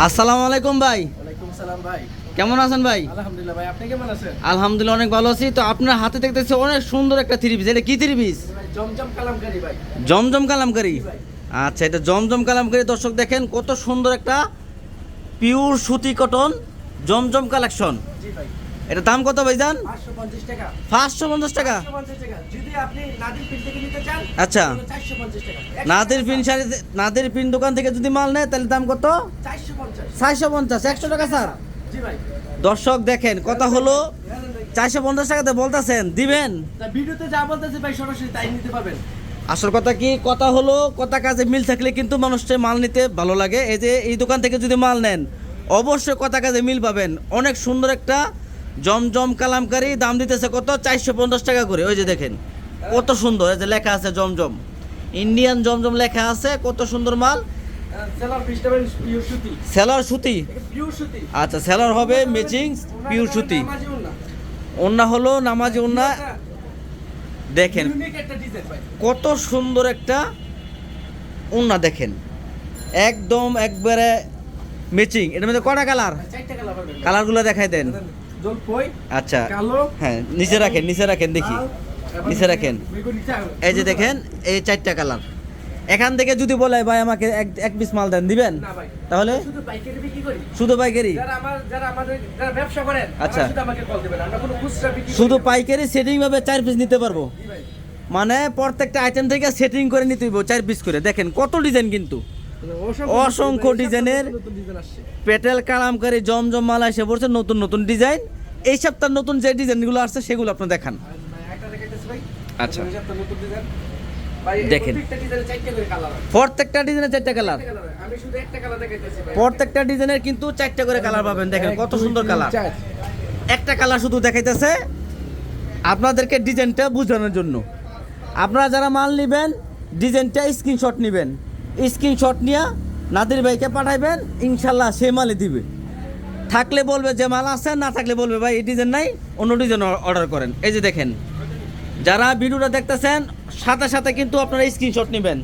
আসসালামু আলাইকুম ভাই। কেমন আছেন ভাই? আলহামদুলিল্লাহ ভাই আপনি কেমন আছেন? আলহামদুলিল্লাহ অনেক ভালো আছি। তো আপনার হাতে দেখতেছি অনেক সুন্দর একটা থ্রি পিস এটা কি থ্রি পিস জমজম কালামকারী ভাই। জমজম কালামকারি। আচ্ছা এটা জমজম কালামকারি। দর্শক দেখেন কত সুন্দর একটা পিওর সুতি কটন জমজম কালেকশন জি ভাই। এটা দাম কত ভাই জান পাঁচশো পঞ্চাশ টাকা। আপনি নাদির পিন থেকে নিতে চান আচ্ছা। চারশো পঞ্চাশ টাকা। নাদের পিন শাড়ি নাদের পিন দোকান থেকে যদি মাল নেয় তাহলে দাম কত? চারশো পঞ্চাশ। একশো টাকা স্যার। জি ভাই। দর্শক দেখেন কথা হলো চারশো পঞ্চাশ টাকাতে বলতেছেন দিবেন। ভিডিওতে যা বলতেছে ভাই সরাসরি তাই নিতে পাবেন আসল কথা কি? কথা হলো কথা কাজে মিল থাকলে কিন্তু মানুষের মাল নিতে ভালো লাগে। এই যে এই দোকান থেকে যদি মাল নেন অবশ্যই কথা কাজে মিল পাবেন। অনেক সুন্দর একটা জমজম কালামকারি দাম দিতেছে কত? চারশো পঞ্চাশ টাকা করে। ওই যে দেখেন কত সুন্দর। এই যে লেখা আছে জমজম। ইন্ডিয়ান জমজম লেখা আছে কত সুন্দর মাল? সেলার সুতি। আচ্ছা সেলার হবে ম্যাচিং পিওর সুতি। ওন্না হলো নামাজি ওন্না দেখেন কত সুন্দর একটা ওন্না দেখেন। একদম একবারে ম্যাচিং এটার মধ্যে কটা কালার কালারগুলো দেখাই দেন। জলপই আচ্ছা। কালো হ্যাঁ নিচে রাখেন নিচে রাখেন দেখি। নিচে রাখেন। এই যে দেখেন এই চারটা কালার। এখান থেকে যদি বলে ভাই আমাকে এক এক পিস মাল দেন দিবেন? তাহলে? শুধু পাইকারি বিক্রি করি। শুধু পাইকারি? যারা আমার যারা আমাদের যারা ব্যবসা করেন আচ্ছা। শুধু আমাকে কল দিবেন। আমরা কোনো খুচরা বিক্রি শুধু পাইকারি সেটিং ভাবে চার পিস নিতে পারব। মানে প্রত্যেকটা আইটেম থেকে সেটিং করে নিতে চার পিস করে। দেখেন কত ডিজাইন কিন্তু। অসংখ্য ডিজাইনের পেটেল কালামকারি জমজম মালা এসে পড়ছে নতুন নতুন ডিজাইন এই সপ্তাহ নতুন যে ডিজাইনগুলো আসছে সেগুলো আপনি দেখান। আর ভাই একটা দেখাইতেছি ভাই। আচ্ছা। দেখেন। প্রত্যেকটা করে ডিজাইনের চারটা কালার প্রত্যেকটা ডিজাইনের কিন্তু চারটা করে কালার পাবেন। দেখেন কত সুন্দর কালার একটা কালার শুধু দেখাইতেছে আপনাদেরকে ডিজাইনটা বোঝানোর জন্য। আপনারা যারা মাল নেবেন ডিজাইনটা স্ক্রিনশট নেবেন। স্ক্রিনশট নিয়ে নাদির ভাইকে পাঠাইবেন ইনশাল্লাহ সে মালে দিবে। থাকলে বলবে যে মাল আছে না থাকলে বলবে ভাই এই ডিজাইন নাই অন্য ডিজাইন অর্ডার করেন। এই যে দেখেন যারা ভিডিওটা দেখতেছেন সাথে সাথে কিন্তু আপনারা স্ক্রিনশট নেবেন।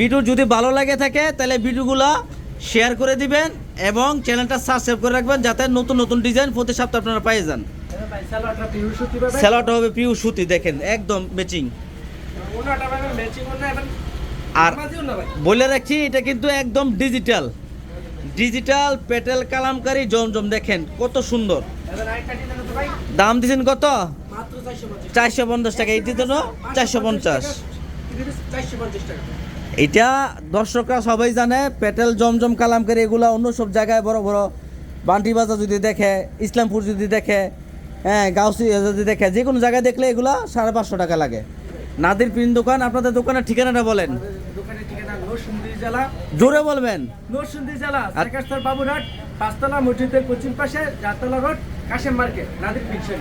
ভিডিও যদি ভালো লাগে থাকে তাহলে ভিডিওগুলো শেয়ার করে দিবেন এবং চ্যানেলটা সাবস্ক্রাইব করে রাখবেন যাতে নতুন নতুন ডিজাইন প্রতি সপ্তাহে আপনারা পেয়ে যান। স্যালাডটা হবে পিউ সুতি দেখেন একদম ম্যাচিং আর বলে রাখছি এটা কিন্তু একদম ডিজিটাল ডিজিটাল পেটেল কালামকারী জমজম দেখেন কত সুন্দর। দাম দিয়েছেন কত? চারশো পঞ্চাশ। টাকা এইটির জন্য চারশো পঞ্চাশ। এটা দর্শকরা সবাই জানে পেটেল জমজম কালামকারী এগুলো অন্য সব জায়গায় বড় বড় বান্টি বাজার যদি দেখে ইসলামপুর যদি দেখে হ্যাঁ গাউসি যদি দেখে যে কোনো জায়গায় দেখলে এগুলো সাড়ে পাঁচশো টাকা লাগে। নাদির পিন দোকান আপনাদের দোকানের ঠিকানাটা বলেন। নরসিংদী জেলা। জোরে বলবেন। নরসিংদী জেলা সেকাস্তর বাবুরহাট পাঁচতলা মসজিদের পশ্চিম পাশে চারতলা রোড কাশেম মার্কেট নাদির পিকশন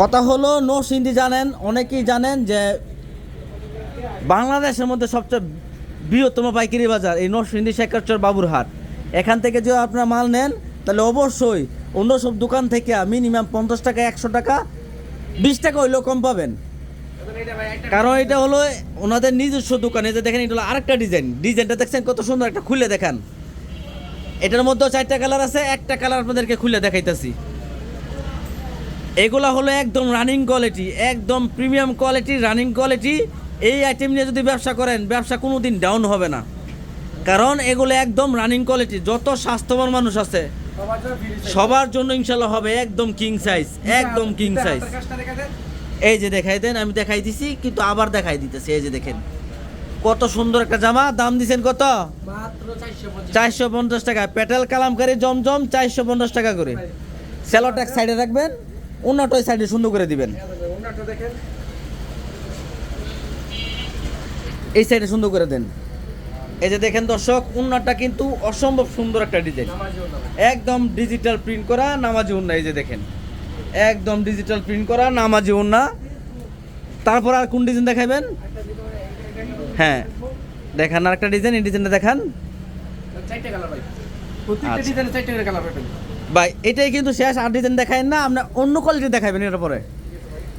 কথা হলো নো সিন্ধি জানেন অনেকেই জানেন যে বাংলাদেশের মধ্যে সবচেয়ে বৃহত্তম পাইকারি বাজার এই নরসিংদী শেখারচর বাবুরহাট। এখান থেকে যদি আপনারা মাল নেন তাহলে অবশ্যই অন্য সব দোকান থেকে মিনিমাম পঞ্চাশ টাকা একশো টাকা বিশ টাকা হইলেও কম পাবেন। কারণ এটা হলো ওনাদের নিজস্ব দোকান যে দেখেন এটা হলো আরেকটা ডিজাইন। ডিজাইনটা দেখছেন কত সুন্দর একটা খুলে দেখান। এটার মধ্যেও চারটা কালার আছে একটা কালার আপনাদেরকে খুলে দেখাইতেছি। এগুলা হলো একদম রানিং কোয়ালিটি একদম প্রিমিয়াম কোয়ালিটি রানিং কোয়ালিটি এই আইটেম নিয়ে যদি ব্যবসা করেন ব্যবসা কোনো দিন ডাউন হবে না। কারণ এগুলো একদম রানিং কোয়ালিটি যত স্বাস্থ্যবান মানুষ আছে সবার জন্য ইনশাল্লাহ হবে একদম কিং সাইজ একদম কিং সাইজ এই যে দেখাই দেন আমি দেখাই দিছি কিন্তু আবার দেখাই দিতেছি এই যে দেখেন। কত সুন্দর একটা জামা দাম দিছেন কত? চারশো পঞ্চাশ। টাকা। পেটাল কালামকারি জমজম চারশো পঞ্চাশ টাকা করে। স্যালোটা এক সাইডে রাখবেন অন্যটা ওই সাইডে সুন্দর করে দিবেন। এই সাইডে সুন্দর করে দেন। এই যে দেখেন দর্শক উন্নাটা কিন্তু অসম্ভব সুন্দর একটা ডিজাইন। একদম ডিজিটাল প্রিন্ট করা নামাজি উন্না এই যে দেখেন। একদম ডিজিটাল প্রিন্ট করা নামাজি উন্না। তারপর আর কোন ডিজাইন দেখাবেন হ্যাঁ দেখান আর একটা ডিজাইন এই ডিজাইনটা দেখান। ভাই। আচ্ছা। ভাই এটাই কিন্তু শেষ আর ডিজাইন দেখায় না আপনার অন্য কোয়ালিটি দেখাবেন এর পরে।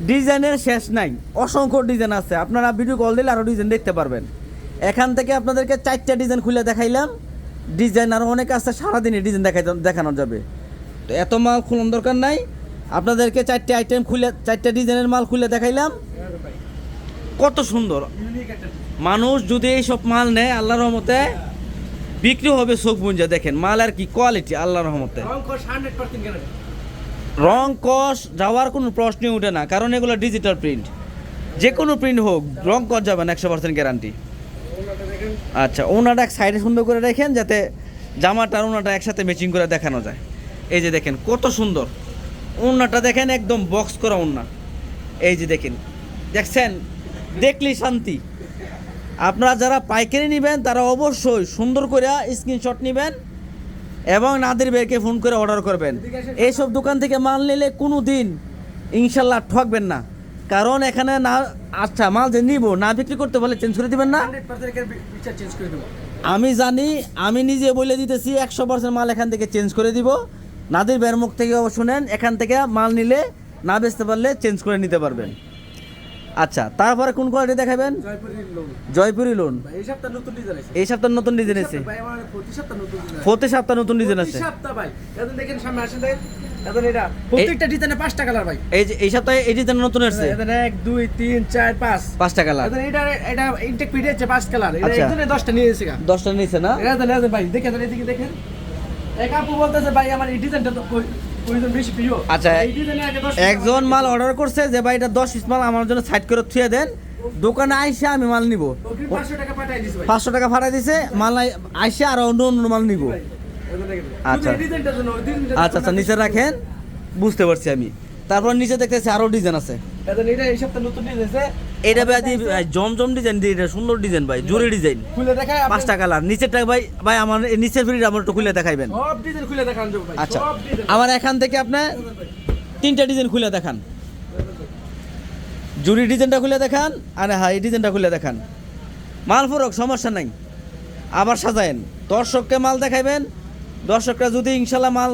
ডিজাইনের শেষ নাই অসংখ্য ডিজাইন আছে। আপনারা ভিডিও কল দিলে আরও ডিজাইন দেখতে পারবেন। এখান থেকে আপনাদেরকে চারটা ডিজাইন খুলে দেখাইলাম। ডিজাইন আরও অনেক আছে সারাদিনে ডিজাইন দেখাই দেখানো যাবে। তো এত মাল খুলন দরকার নাই। আপনাদেরকে চারটে আইটেম খুলে চারটে ডিজাইনের মাল খুলে দেখাইলাম। কত সুন্দর। মানুষ যদি এইসব মাল নেয় আল্লাহ রহমতে বিক্রি হবে চোখ বুঞ্জা। দেখেন মাল আর কি কোয়ালিটি আল্লাহ রহমতে। রং কস যাওয়ার কোনো প্রশ্নই উঠে না কারণ এগুলো ডিজিটাল প্রিন্ট যে কোনো প্রিন্ট হোক রং কস যাবে না একশো পার্সেন্ট গ্যারান্টি আচ্ছা ওনাটা এক সাইডে সুন্দর করে রাখেন যাতে জামাটা আর ওনাটা একসাথে ম্যাচিং করে দেখানো যায়। এই যে দেখেন কত সুন্দর। ওনাটা দেখেন একদম বক্স করা ওনা। এই যে দেখেন দেখছেন? দেখলি শান্তি। আপনারা যারা পাইকারি নেবেন তারা অবশ্যই সুন্দর করে স্ক্রিনশট নেবেন এবং নাদের বেরকে ফোন করে অর্ডার করবেন। এইসব দোকান থেকে মাল নিলে কোনো দিন ইনশাল্লাহ ঠকবেন না। কারণ এখানে না আচ্ছা মাল যে নিব না বিক্রি করতে বলে চেঞ্জ করে দিবেন না? আমি জানি আমি নিজে বলে দিতেছি একশো পার্সেন্ট মাল এখান থেকে চেঞ্জ করে দিব। নাদির বের মুখ থেকে শুনেন এখান থেকে মাল নিলে না বেচতে পারলে চেঞ্জ করে নিতে পারবেন। আচ্ছা তারপরে কোন কোয়ালিটি দেখাবেন? জয়পুরি লোন এই সপ্তাহ নতুন ডিজাইন আছে। এই সপ্তাহ নতুন ডিজাইন আছে। প্রতি সপ্তাহ নতুন ডিজাইন দেখেন সামনে আসেন প্রত্যেকটা ডিজাইনে পাঁচটা কালার ভাই। এই যে এই সপ্তাহে এই ডিজাইন নতুন আসছে এক দুই তিন চার পাঁচ। পাঁচটা কালার এটা এটা ইনটেক পিডি আছে পাঁচ কালার এটা আচ্ছা। দশটা নিয়ে এসেছে দশটা নিচে না? এটা ভাই দেখেন এদিকে দেখেন। এক আপু বলতেছে ভাই আমার এই ডিজাইনটা তো আচ্ছা, একজন মাল অর্ডার করছে যে ভাই এটা দশ পিস মাল আমার জন্য সাইড করে থুয়ে দেন। দোকানে আইসে আমি মাল নিব। পাঁচশো টাকা ভাড়া দিছে মাল আই- আইসে আর অন্য অন্য মাল নিব। আচ্ছা। আচ্ছা আচ্ছা নিচে রাখেন। বুঝতে পারছি আমি। তারপর নিচে দেখতেছি আরও ডিজাইন আছে। এই সপ্তাহ নতুন ডিজাইন আছে এটা ভাই জমজম ডিজাইন দিয়ে এটা সুন্দর ডিজাইন ভাই জোরে ডিজাইন খুলে দেখায় পাঁচটা কালার নিচেরটা ভাই ভাই আমার নিচের ফ্রিজ আমার একটু খুলে দেখাইবেন। সব ডিজাইন খুলে দেখান ভাই আচ্ছা। আমার এখান থেকে আপনার তিনটা ডিজাইন খুলে দেখান। জুরি ডিজাইনটা খুলে দেখান আর হ্যাঁ এই ডিজাইনটা খুলে দেখান। মাল ফুরক সমস্যা নাই। আবার সাজায়েন। দর্শককে মাল দেখাইবেন। দর্শকরা যদি ইনশাল্লাহ মাল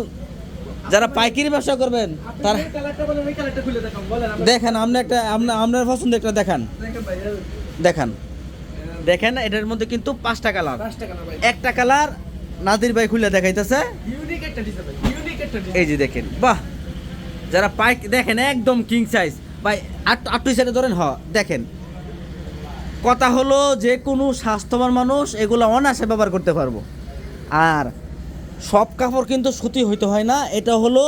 যারা পাইকারি ব্যবসা করবেন তারা দেখান আপনি একটা আপনার পছন্দ একটা দেখান। দেখেন দেখান। এটার মধ্যে কিন্তু পাঁচটা কালার একটা কালার নাদির ভাই খুলে দেখাইতেছে। এই যে দেখেন বাহ! যারা পাইক দেখেন একদম কিং সাইজ ভাই আট আটটু সাইডে ধরেন হ দেখেন। কথা হলো যে কোনো স্বাস্থ্যবান মানুষ এগুলো অনায়াসে ব্যবহার করতে পারব। আর সব কাপড় কিন্তু সুতি হইতে হয় না এটা হলো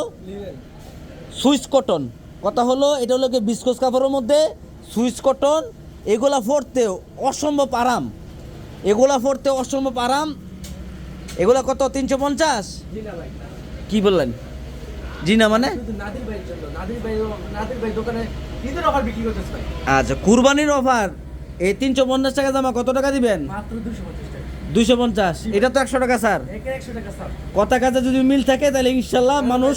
সুইচ কটন। কথা হলো এটা হলো কি বিস্কোস কাপড়ের মধ্যে সুইচ কটন এগুলা পরতে অসম্ভব আরাম। এগুলা পরতে অসম্ভব আরাম। এগুলা কত তিনশো পঞ্চাশ? কি বললেন? জি না মানে আচ্ছা কুরবানির অফার এই তিনশো পঞ্চাশ টাকা জামা কত টাকা দিবেন? মাত্র দুইশো পঞ্চাশ। এটা তো একশো টাকা স্যার। একে একশো টাকা স্যার। কথা কাজে যদি মিল থাকে তাহলে ইনশাল্লাহ মানুষ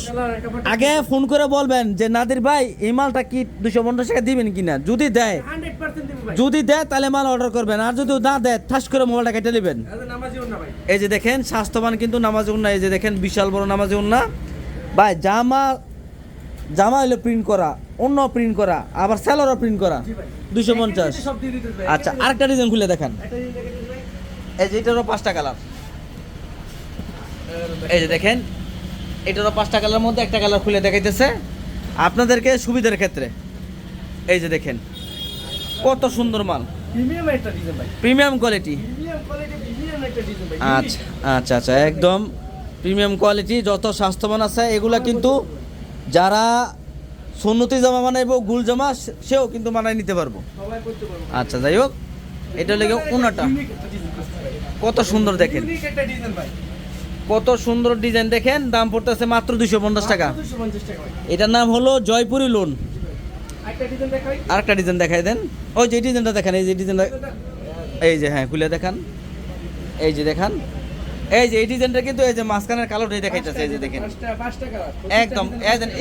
আগে ফোন করে বলবেন যে নাদির ভাই এই মালটা কি দুশো পঞ্চাশ টাকা দিবেন কিনা? যদি দেয়। যদি দেয় তাহলে মাল অর্ডার করবেন। আর যদি না দেয় ঠাস করে মোবাইলটা কেটে নেবেন। এই যে দেখেন স্বাস্থ্যবান কিন্তু নামাজ উন্না। এই যে দেখেন বিশাল বড় নামাজ উন্না। ভাই জামা জামা হলো প্রিন্ট করা অন্য প্রিন্ট করা আবার স্যালোরও প্রিন্ট করা। দুশো পঞ্চাশ। আচ্ছা আরেকটা ডিজাইন খুলে দেখান। এই যে এটারও পাঁচটা কালার। এই যে দেখেন এটারও পাঁচটা কালার মধ্যে একটা কালার খুলে দেখাইতেছে। আপনাদেরকে সুবিধার ক্ষেত্রে এই যে দেখেন কত সুন্দর মাল। প্রিমিয়াম একটা ডিজাইন ভাই। Premium quality premium quality premium একটা ডিজাইন ভাই। আচ্ছা আচ্ছা আচ্ছা একদম প্রিমিয়াম কোয়ালিটি যত স্বাস্থ্যবান আছে এগুলা কিন্তু যারা সুন্নতি জামা বানাইবো গুল জামা সেও কিন্তু বানাই নিতে পারব। আচ্ছা যাই হোক এটা লেগে ভাই কত সুন্দর দেখেন। কত সুন্দর ডিজাইন দেখেন দাম পড়তেছে মাত্র দুশো পঞ্চাশ টাকা। মাত্র 250 টাকা ভাই। এটার নাম হলো জয়পুরি লোন। আরেকটা ডিজাইন দেখাই। দেন। ওই যে ডিজাইনটা দেখেন এই যে ডিজাইনটা এই যে হ্যাঁ খুলে দেখান। এই যে দেখান। এই যে এই ডিজাইনটা কিন্তু এই যে মাঝখানের কালোটাই দেখাইতেছে এই যে দেখেন। একদম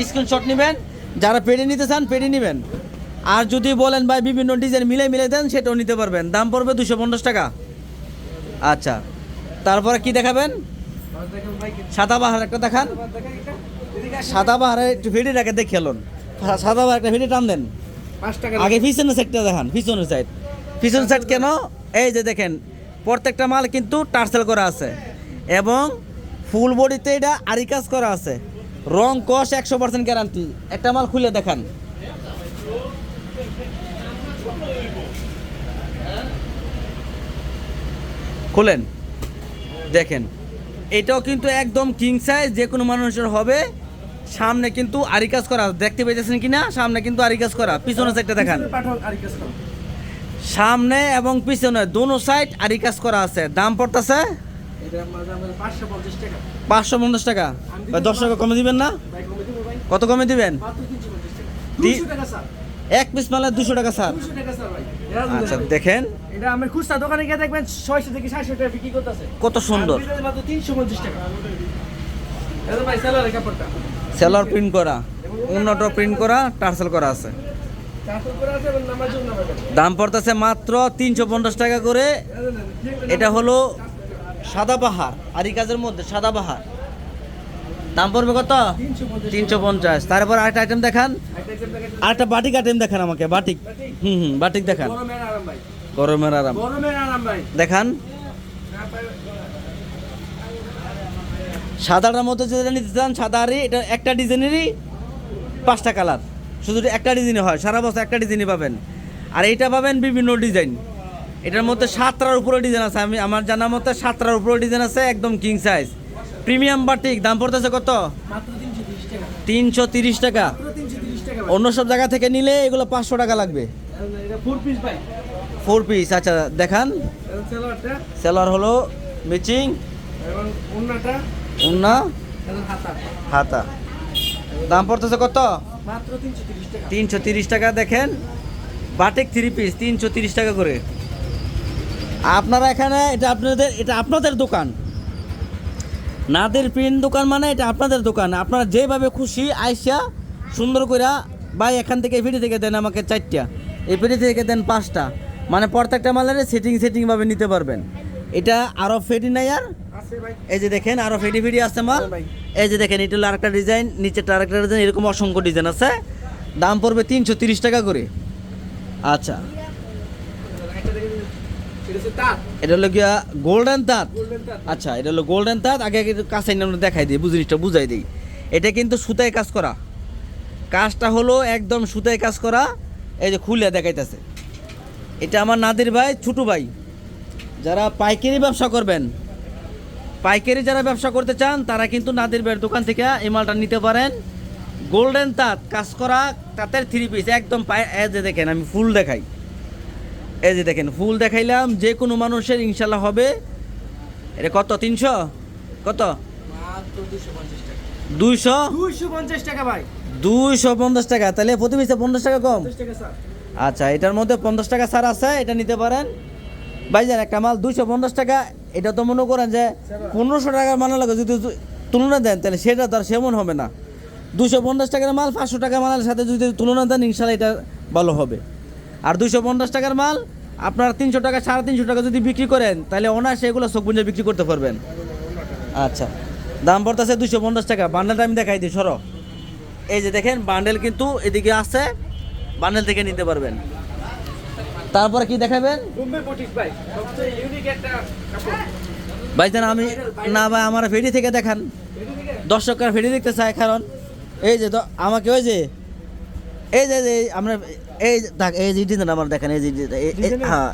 স্ক্রিনশট নেবেন। যারা পেডে নিতে চান পেডে নেবেন। আর যদি বলেন ভাই বিভিন্ন ডিজাইন মিলে মিলে দেন সেটাও নিতে পারবেন। দাম পড়বে দুশো পঞ্চাশ টাকা। আচ্ছা। তারপরে কি দেখাবেন? সাদা বাহার একটা দেখান। সাদা বাহারে একটু ভিডি রাখে দেখে খেলুন সাদা বাহার একটা ভিডি টান দেন। আগে পিছনের সাইডটা দেখান পিছনের সাইড পিছনের সাইড কেন? এই যে দেখেন প্রত্যেকটা মাল কিন্তু টার্সেল করা আছে। এবং ফুল বডিতে এটা আরি কাজ করা আছে। রং কষ একশো পার্সেন্ট গ্যারান্টি একটা মাল খুলে দেখান। খুলেন। দেখেন এটাও কিন্তু একদম কিং সাইজ যে কোনো মানুষের হবে। সামনে কিন্তু আরি কাজ করা দেখতে পেয়েছেন কি না সামনে কিন্তু আরি কাজ করা পিছনে সাইডটা দেখান। সামনে এবং পিছনে দোনো সাইড আরি কাজ করা আছে। দাম পড়তেছে? এটা আমাদের আমাদের 550 টাকা। পাঁচশো পঞ্চাশ টাকা। দশ টাকা কমে দিবেন না? কত কমে দিবেন? মাত্র 350 টাকা তি- 200 টাকা স্যার এক পিস মালে দুশো টাকা স্যার। 200 টাকা স্যার ভাই। আচ্ছা দেখেন। এটা আমার খুচরা দোকানে গিয়ে দেখবেন 600 থেকে 700 টাকা বিক্রি করতেছে। কত সুন্দর। মাত্র 350 টাকা। ভাই সেলার কাপড়টা। সেলার প্রিন্ট করা উন্নত প্রিন্ট করা টার্সেল করা আছে। দাম পড়তেছে মাত্র তিনশো পঞ্চাশ টাকা করে। এটা হলো সাদা পাহাড় আরি কাজের মধ্যে সাদা পাহাড়। দাম পড়বে কত? তিনশো পঞ্চাশ। তারপর আরেকটা আইটেম দেখান। আরেকটা বাটিক আইটেম দেখান আমাকে বাটিক হুম হুম বাটিক দেখান। গরমের আরাম। দেখান। সাদাটার মধ্যে যেটা নিতে চান সাদা আরি এটা একটা ডিজাইনেরই পাঁচটা কালার শুধু একটা ডিজাইনে হয়, সারা বছর একটা ডিজাইনই পাবেন। আর এইটা পাবেন বিভিন্ন ডিজাইন। এটার মধ্যে সাতটার উপরে ডিজাইন আছে। আমি, আমার জানার মতে সাতটার উপরে ডিজাইন আছে, একদম কিং সাইজ প্রিমিয়াম বাটিক দাম পড়তেছে কত? মাত্র 330 টাকা তিনশো তিরিশ টাকা। মাত্র 330 টাকা ভাই অন্য সব জায়গা থেকে নিলে এগুলো পাঁচশো টাকা লাগবে। ফোর পিস আচ্ছা দেখান। সেলার হলো মিচিং উন্না, হাতা। দাম পড়তেছে কত? মাত্র 330 টাকা তিনশো তিরিশ টাকা, দেখেন। বাটিক থ্রি পিস তিনশো তিরিশ টাকা করে। আপনারা এখানে, এটা আপনাদের এটা আপনাদের দোকান। নাদের প্রিন্ট দোকান মানে এটা আপনাদের দোকান। আপনারা যেভাবে খুশি আইসা সুন্দর করে ভাই এখান থেকে ফিরি থেকে দেন আমাকে চারটা। এই ফিরি থেকে দেন পাঁচটা। মানে প্রত্যেকটা মালের সেটিং সেটিংভাবে নিতে পারবেন। এটা আরও ফেটি নাই আর। এই যে দেখেন আরও ফেডি ফেডি আছে মাল। এই যে দেখেন এটা হলো আরেকটা ডিজাইন নিচেটা আরেকটা ডিজাইন এরকম অসংখ্য ডিজাইন আছে। দাম পড়বে তিনশো তিরিশ টাকা করে। আচ্ছা। এটা হলো গিয়া গোল্ডেন তাঁত। আচ্ছা এটা হলো গোল্ডেন তাঁত। আগে আগে একটু কাছে এনে আমরা দেখাই দিই বুঝাই দিই। এটা কিন্তু সুতায় কাজ করা। কাজটা হলো একদম সুতায় কাজ করা। এই যে খুলে দেখাইতেছে। এটা আমার নাদির ভাই ছোটু ভাই। যারা পাইকারি ব্যবসা করবেন পাইকারি যারা ব্যবসা করতে চান তারা কিন্তু নাদির ভাইয়ের দোকান থেকে এই মালটা নিতে পারেন। গোল্ডেন তাঁত কাজ করা তাঁতের থ্রি পিস একদম পায়ে দেখেন আমি ফুল দেখাই। এই যে দেখেন ফুল দেখাইলাম যে কোনো মানুষের ইনশাল্লাহ হবে। এটা কত তিনশো? কত? মাত্র 250 টাকা দুইশো 250 টাকা ভাই। দুইশো পঞ্চাশ টাকা। তাহলে প্রতি পিসে পঞ্চাশ টাকা কম? 50 টাকা স্যার। আচ্ছা এটার মধ্যে পঞ্চাশ টাকা ছাড় আছে এটা নিতে পারেন। ভাইজান একটা মাল দুইশো পঞ্চাশ টাকা এটা তো মনে করেন যে পনেরোশো টাকার মাল লাগে যদি তুলনা দেন তাহলে সেটা তো আর সেমন হবে না। দুশো পঞ্চাশ টাকার মাল পাঁচশো টাকা মালের সাথে যদি তুলনা দেন ইনশাল্লাহ এটা ভালো হবে। আর দুশো পঞ্চাশ টাকার মাল, আপনার তিনশো টাকা, সাড়ে তিনশো টাকা যদি বিক্রি করেন, তাহলে অনায়াসে এগুলো বুঝে বিক্রি করতে পারবেন। আচ্ছা দাম পড়তেছে দুশো পঞ্চাশ টাকা। বান্ডেলটা আমি দেখাই দিই, সরো। এই যে দেখেন, বান্ডেল কিন্তু এদিকে আছে, বান্ডেল থেকে নিতে পারবেন। তারপরে কি দেখাবেন? ভাই ভাইজান আমি না ভাই, আমার ফেরি থেকে দেখান। দর্শকরা ফেরি দেখতে চায়, কারণ এই যে আমাকে ওই যে, এই যে আমরা এই দেখ, এই যে ডিজাইন আমার দেখেন এই যে? হ্যাঁ।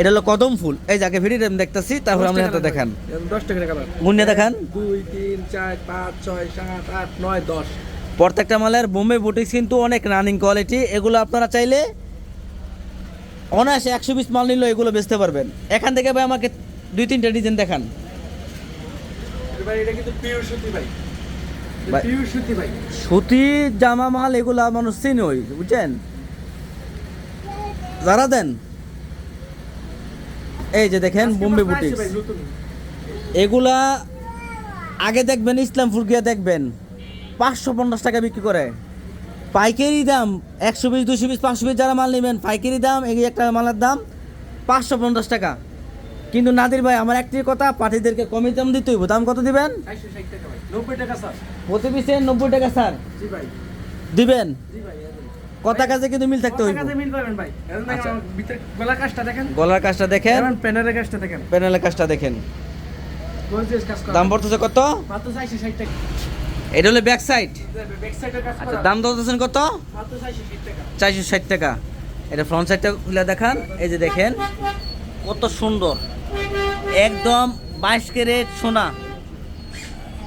এটা হলো কদম ফুল। এই যে আগে ফেরি আমি দেখতেছি তারপর আপনি হাতে দেখান। 10 টাকা কালার গুণে দেখান। 2 3 4 5 6 7 8 9 10 প্রত্যেকটা মালের বোম্বে বুটিক্স কিন্তু অনেক রানিং কোয়ালিটি এগুলো আপনারা চাইলে অনায়াসে একশো পিস মাল নিলেও এগুলো বেচতে পারবেন। এখান থেকে ভাই আমাকে দুই তিনটা ডিজাইন দেখান। এটা কিন্তু পিওর সুতি ভাই। সুতি সুতির জামা মাল এগুলা মানুষ চিনই বুঝছেন? যারা দেন। এই যে দেখেন বোম্বে নতুন। এগুলা আগে দেখবেন ইসলামপুর গিয়ে দেখবেন পাঁচশো পঞ্চাশ টাকা বিক্রি করে। পাইকারি দাম একশো পিস দুশো পিস পাঁচশো পিস যারা মাল নেবেন পাইকারি দাম এই একটা মালের দাম পাঁচশো পঞ্চাশ টাকা। কিন্তু নাদির ভাই, আমার একটি কথা, পার্টিদেরকে কমে দাম দিতে হইব। দাম কত দিবেন? 460 টাকা ভাই 90 টাকা স্যার প্রতি পিসে নব্বই টাকা, স্যার। দিবেন? কথা কাজে কিন্তু মিল থাকতে হইব। গলার কাজটা দেখেন। প্যানেলের কাজটা দেখেন। প্যানেলের কাজটা দেখেন দাম পড়তেছে কত? এটা হলো ব্যাক সাইড আচ্ছা দাম দরতেছেন কত? চারশো ষাট টাকা। এটা ফ্রন্ট সাইডটা খুলে দেখান। এই যে দেখেন, কত সুন্দর। একদম বাইশ ক্যারেট সোনা।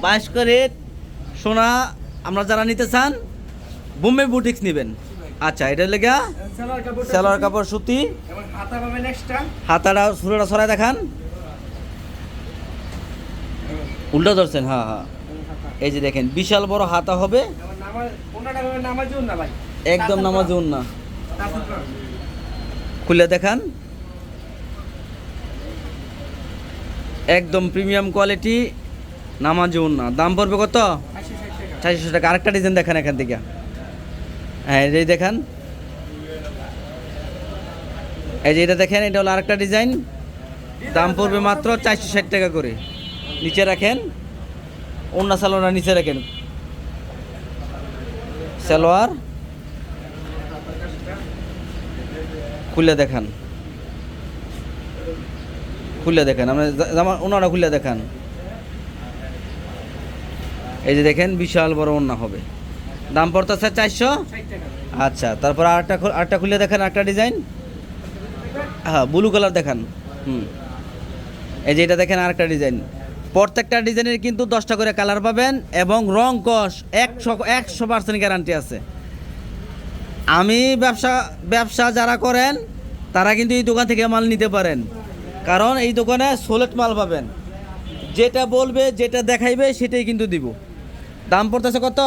বাইশ ক্যারেট সোনা আমরা যারা নিতে চান, বোম্বে বুটিক্স নেবেন। আচ্ছা এটা লেগা সালোয়ার কাপড় সুতি। হাতাটা সুরাটা সরাই দেখান। উল্টা ধরছেন হ্যাঁ হ্যাঁ। এই যে দেখেন, বিশাল বড় হাতা হবে। একদম নামাজ না খুলে দেখান। একদম প্রিমিয়াম কোয়ালিটি, নামাজ না দাম পড়বে কত? চারশো টাকা। আরেকটা ডিজাইন দেখান এখান থেকে। হ্যাঁ এই দেখান। এই যে এটা দেখেন, এটা হলো আরেকটা ডিজাইন দাম পড়বে মাত্র চারশো ষাট টাকা করে। নিচে রাখেন। অন্য সালোয়ার নিচে রাখেন। সালোয়ার। খুলে দেখান। খুলে দেখেন জামা, ওনারা খুলে দেখান। এই যে দেখেন, বিশাল বড় ওন্না হবে। দাম পড়তেছে চারশো? আচ্ছা তারপর আরেকটা আরেকটা খুলে দেখেন, আরেকটা ডিজাইন। হ্যাঁ ব্লু কালার দেখান। হুম। এই যে এটা দেখেন, আরেকটা ডিজাইন। প্রত্যেকটা ডিজাইনের কিন্তু দশটা করে কালার পাবেন এবং রং কষ একশো একশো পার্সেন্ট গ্যারান্টি আছে। আমি ব্যবসা ব্যবসা যারা করেন, তারা কিন্তু এই দোকান থেকে মাল নিতে পারেন। কারণ এই দোকানে সোলেট মাল পাবেন। যেটা বলবে যেটা দেখাইবে সেটাই কিন্তু দিব। দাম পড়তেছে কত?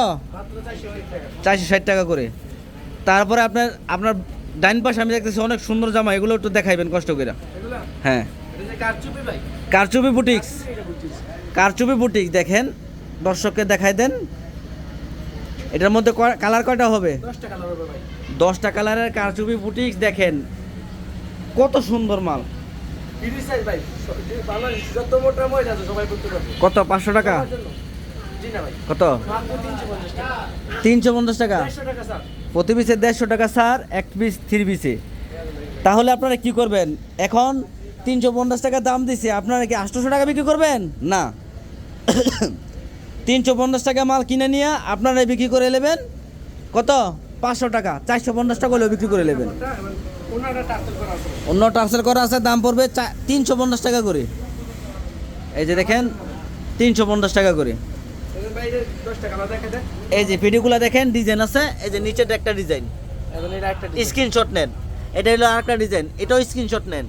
চারশো ষাট টাকা করে। তারপরে আপনার আপনার ডাইন পাশে আমি দেখতেছি অনেক সুন্দর জামা এগুলো একটু দেখাইবেন কষ্ট করে। হ্যাঁ। কারচুপি বুটিক্স। কারচুপি বুটিক দেখেন। দর্শককে দেখাই দেন। এটার মধ্যে কালার কয়টা হবে? দশটা কালারের কারচুপি বুটিক্স দেখেন। কত সুন্দর মাল। কত? পাঁচশো টাকা? কত? তিনশো পঞ্চাশ টাকা। প্রতি পিসে দেড়শো টাকা স্যার। এক পিস থ্রি পিসে। তাহলে আপনারা কি করবেন? এখন তিনশো পঞ্চাশ টাকা দাম দিছে। আপনারা কি আটশোশো টাকা বিক্রি করবেন? না। তিনশো পঞ্চাশ টাকা মাল কিনে নিয়ে আপনারা বিক্রি করে নেবেন। কত? পাঁচশো টাকা। চারশো পঞ্চাশ টাকা হলেও বিক্রি করে নেবেন। ওনাটা টার্সেল করা আছে। অন্য ট্রান্সফার করা আছে দাম পড়বে তিনশো পঞ্চাশ টাকা করে। এই যে দেখেন তিনশো পঞ্চাশ টাকা করে। এই যে ভিডিওগুলো দেখেন ডিজাইন আছে এই যে নিচের একটা ডিজাইন। স্ক্রিনশট নেন। এটা হলো আরেকটা ডিজাইন এটাও স্ক্রিনশট নেন।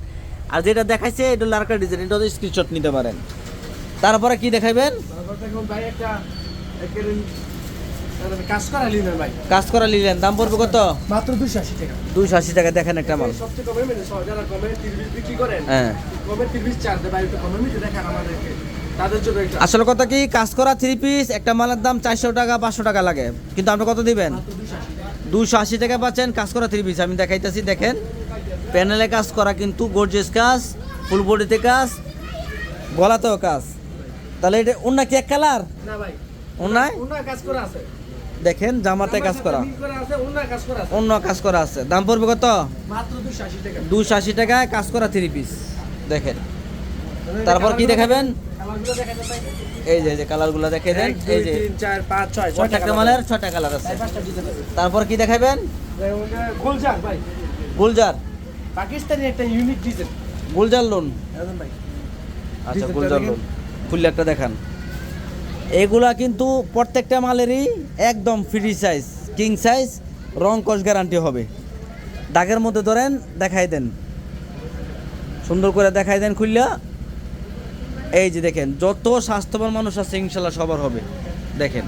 আর যেটা দেখাইছে এটা হলো আরেকটা ডিজাইন এটাও স্ক্রিনশট নিতে পারেন। তারপরে কি দেখাইবেন? কাজ করা লিন ভাই। কাজ করা নিলেন। দাম পড়বে কত? মাত্র দুশো আশি টাকা। দুইশো আশি টাকা। দেখেন একটা মাল। সবচেয়ে কমে মেনে যারা কমে তিরিশ বিক্রি করেন হ্যাঁ। কমে তিরিশ চার দেয়। ভাই একটু কমে মিটে দেখান আমাদেরকে। তাদের জন্য এটা। আসলে কথা কি? কাজ করা থ্রি পিস একটা মালের দাম চারশো টাকা পাঁচশো টাকা লাগে। কিন্তু আপনি কত দিবেন? দুশো আশি টাকা। দুশো আশি টাকা পাচ্ছেন। কাজ করা থ্রি পিস আমি দেখাইতেছি দেখেন। প্যানেলে কাজ করা কিন্তু গর্জেস কাজ ফুল বডিতে কাজ গলাতেও কাজ। তাহলে এটা অন্য কি এক কালার না ভাই। অন্যায় কাজ করা আছে। দেখেন জামাতে কাজ করা। অন্য কাজ করা আছে। দাম পড়বে কত? দুশো আশি টাকা। টাকায় কাজ করা থ্রি পিস দেখেন। তারপর কি দেখাবেন? এই যে এই যে কালারগুলো দেখে দেন। এই যে চার, পাঁচ, ছয়, ছয়টা আছে। ছটা কালার আছে। তারপর কি দেখাবেন? গোলজার ভাই। গুলজার। পাকিস্তানি একটা ইউনিক ডিজাইন গুলজার লোন আচ্ছা গুলজার লোন খুললে একটা দেখান। এগুলা কিন্তু প্রত্যেকটা মালেরই একদম ফ্রি সাইজ কিং সাইজ রং কস গ্যারান্টি হবে। দাগের মধ্যে ধরেন, দেখাই দেন। সুন্দর করে দেখাই দেন খুললা। এই যে দেখেন, যত স্বাস্থ্যবান মানুষ আছে ইনশাল্লাহ সবার হবে। দেখেন,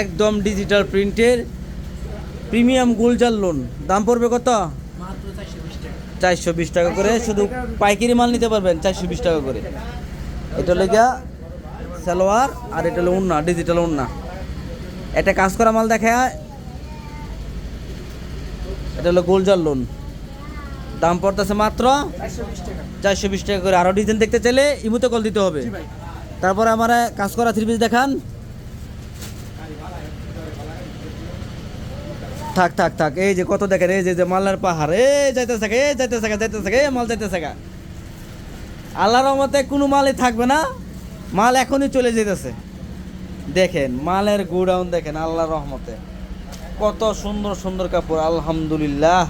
একদম ডিজিটাল প্রিন্টের প্রিমিয়াম গুলজার লোন দাম পড়বে কত? চারশো বিশ টাকা। করে শুধু পাইকারি মাল নিতে পারবেন, চারশো বিশ টাকা করে। এটা হলো গিয়া সালোয়ার আর এটা হলো উন্না ডিজিটাল উন্না। এটা কাজ করা মাল দেখা, এটা হলো গোলজার লোন দাম পড়তেছে মাত্র চারশো বিশ টাকা করে। আরও ডিজাইন দেখতে চাইলে ইমুতে কল দিতে হবে। তারপরে আমার কাজ করা থ্রি পিস দেখান। থাক থাক থাক, এই যে কত দেখেন, এই যে মালের পাহাড়, এই যাইতে থাকে এই যাইতে থাকে যাইতে থাকে এই মাল যাইতে থাকে আল্লাহর মতে কোনো মালই থাকবে না। মাল এখনই চলে যেতেছে দেখেন মালের গোডাউন দেখেন আল্লাহ রহমতে। কত সুন্দর সুন্দর কাপড় আলহামদুলিল্লাহ।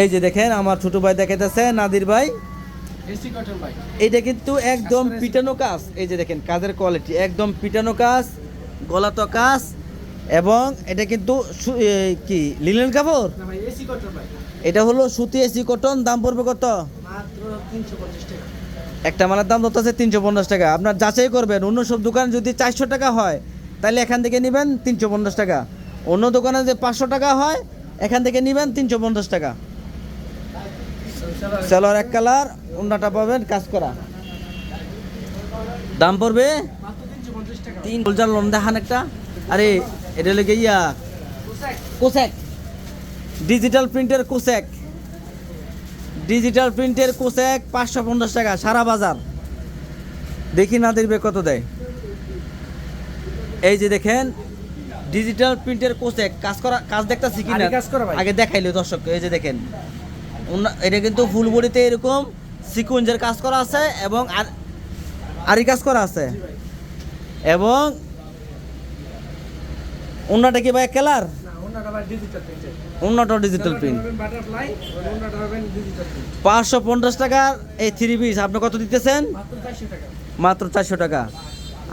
এই যে দেখেন আমার ছোট ভাই দেখাইতেছে নাদির ভাই। এটা কিন্তু একদম পিটানো কাজ। এই যে দেখেন কাজের কোয়ালিটি একদম পিটানো কাজ গলাতো কাজ এবং এটা কিন্তু কি লিলেন কাপড়? এটা হলো সুতি এসি কটন দাম পড়বে কত? মাত্র তিনশো পঞ্চাশ টাকা। একটা মালের দাম ধরতে আছে তিনশো পঞ্চাশ টাকা। আপনার যাচাই করবেন, অন্য সব দোকান যদি চারশো টাকা হয়, তাহলে এখান থেকে নেবেন তিনশো পঞ্চাশ টাকা। অন্য দোকানে যে পাঁচশো টাকা হয়, এখান থেকে নেবেন তিনশো পঞ্চাশ টাকা। সেলোয়ার এক কালার, অন্যটা পাবেন কাজ করা। দাম পড়বে তিন গোলজার লোন দেখান একটা। আরে, এটা লেগে ইয়া কোসেক। ডিজিটাল প্রিন্টের কোসেক। ডিজিটাল প্রিন্টের কোসেক পাঁচশো পঞ্চাশ টাকা সারা বাজার। দেখি না দেখবে কত দেয়। এই যে দেখেন ডিজিটাল প্রিন্টের কোসেক। কাজ করা কাজ দেখতেছি কি না আগে কাজ করা আগে দেখাইলো দর্শক এই যে দেখেন। এটা কিন্তু ফুল বডিতে এরকম সিকুয়েন্সের কাজ করা আছে এবং আর আরি কাজ করা আছে। এবং অন্যটা কি ভাই কালার না ওনাটা ভাই ডিজিটাল প্রিন্টের অন্যটা ডিজিটাল প্রিন্ট পাঁচশো পঞ্চাশ টাকার এই থ্রি পিস আপনি কত দিতেছেন? মাত্র চারশো টাকা।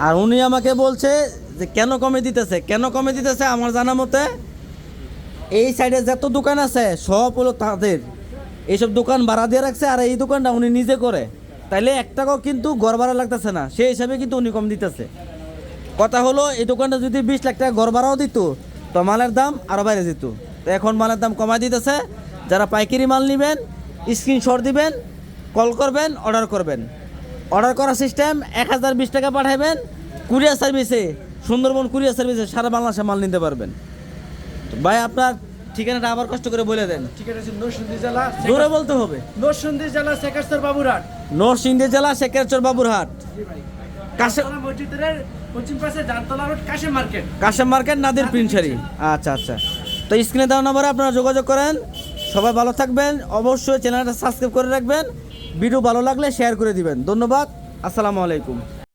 আর উনি আমাকে বলছে যে, কেন কমে দিতেছে? কেন কমে দিতেছে আমার জানা মতে? এই সাইডে যত দোকান আছে, সব হলো তাদের। এইসব দোকান ভাড়া দিয়ে রাখছে আর এই দোকানটা উনি নিজে করে। তাইলে এক টাকাও কিন্তু ঘর ভাড়া লাগতেছে না। সেই হিসাবে কিন্তু উনি কম দিতেছে। কথা হলো, এই দোকানটা যদি বিশ লাখ টাকা ঘর ভাড়াও দিত, তো মালের দাম আরও বাইরে যেত। তো এখন মালের দাম কমাই দিতেছে। যারা পাইকারি মাল নেবেন স্ক্রিনশট দিবেন কল করবেন অর্ডার করবেন। অর্ডার করার সিস্টেম এক হাজার বিশ টাকা পাঠাবেন কুরিয়ার সার্ভিসে সুন্দরবন কুরিয়ার সার্ভিসে সারা বাংলাদেশে মাল নিতে পারবেন। ভাই আপনার ঠিকানাটা আবার কষ্ট করে বলে দেন। নরসিংদী জেলা বলতে হবে। নরসিংদী জেলা সেকাস্তর বাবুরহাট। নরসিংদী জেলা শেখেরচর বাবুরহাট। জি ভাই। কাশে কাশতলা মসজিদের পশ্চিম পাশে জানতলা রোড কাশে মার্কেট। কাশেম মার্কেট নাদির প্রিন্সারি আচ্ছা আচ্ছা। তো স্ক্রিনে দেওয়া নম্বরে আপনারা যোগাযোগ করেন। সবাই ভালো থাকবেন। অবশ্যই চ্যানেলটা সাবস্ক্রাইব করে রাখবেন। ভিডিও ভালো লাগলে শেয়ার করে দিবেন। ধন্যবাদ। আসসালামু আলাইকুম।